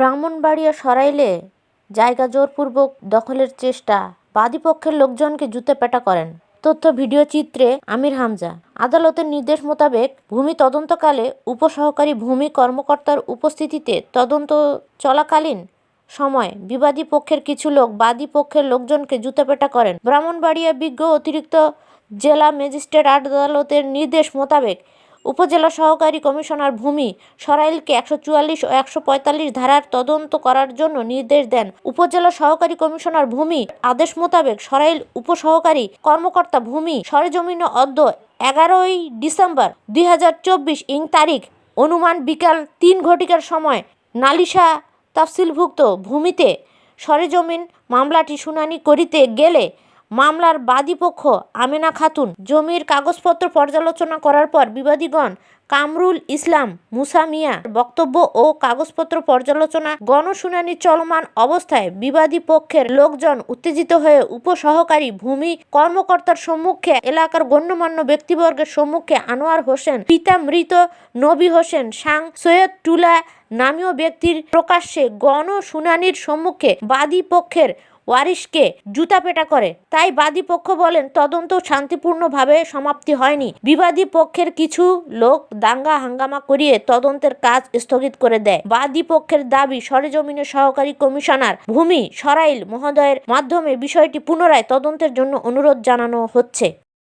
ব্রাহ্মণবাড়িয়া সরাইলে জায়গা জোরপূর্বক দখলের চেষ্টা, বাদীপক্ষের লোকজনকে জুতে পেটা করেন। তথ্য ভিডিও চিত্রে আমির হামজা। আদালতের নির্দেশ মোতাবেক ভূমি তদন্তকালে উপসহকারী ভূমি কর্মকর্তার উপস্থিতিতে তদন্ত চলাকালীন সময় বিবাদী পক্ষের কিছু লোক বাদী পক্ষের লোকজনকে জুতাপেটা করেন। ব্রাহ্মণবাড়িয়া বিজ্ঞ অতিরিক্ত জেলা ম্যাজিস্ট্রেট আদালতের নির্দেশ মোতাবেক উপজেলা সহকারী কমিশনার ভূমি সরাইলকে একশো চুয়াল্লিশ ও একশো পঁয়তাল্লিশ ধারার তদন্ত করার জন্য নির্দেশ দেন। উপজেলা সহকারী কমিশনার ভূমি আদেশ মোতাবেক সরাইল উপসহকারী কর্মকর্তা ভূমি সরেজমিন অদ্য এগারোই ডিসেম্বর দুই হাজার চব্বিশ ইং তারিখ অনুমান বিকাল তিন ঘটিকার সময় নালিশা তফসিলভুক্ত ভূমিতে সরেজমিন মামলাটি শুনানি করিতে গেলে মামলার বাদীপক্ষ আমেনা খাতুন জমির কাগজপত্র পর্যালোচনা করার পর বিবাদীগণ কামরুল ইসলাম, মুসা মিয়া বক্তব্য ও কাগজপত্র পর্যালোচনা গণশুনানি চলমান অবস্থায় বিবাদী পক্ষের লোকজন উত্তেজিত হয়ে উপসহকারী ভূমি কর্মকর্তার সম্মুখে এলাকার গণ্যমান্য ব্যক্তিবর্গের সম্মুখে আনোয়ার হোসেন, পিতা মৃত নবী হোসেন, সাং সৈয়দ টুলা নামীয় ব্যক্তির প্রকাশ্যে গণশুনানির সম্মুখে বাদী পক্ষের ওয়ারিশকে জুতাপেটা করে। তাই বাদী পক্ষ বলেন, তদন্ত শান্তিপূর্ণভাবে সমাপ্তি হয়নি। বিবাদী পক্ষের কিছু লোক দাঙ্গা হাঙ্গামা করিয়ে তদন্তের কাজ স্থগিত করে দেয়। বাদী পক্ষের দাবি সরেজমিনের সহকারী কমিশনার ভূমি সরাইল মহোদয়ের মাধ্যমে বিষয়টি পুনরায় তদন্তের জন্য অনুরোধ জানানো হচ্ছে।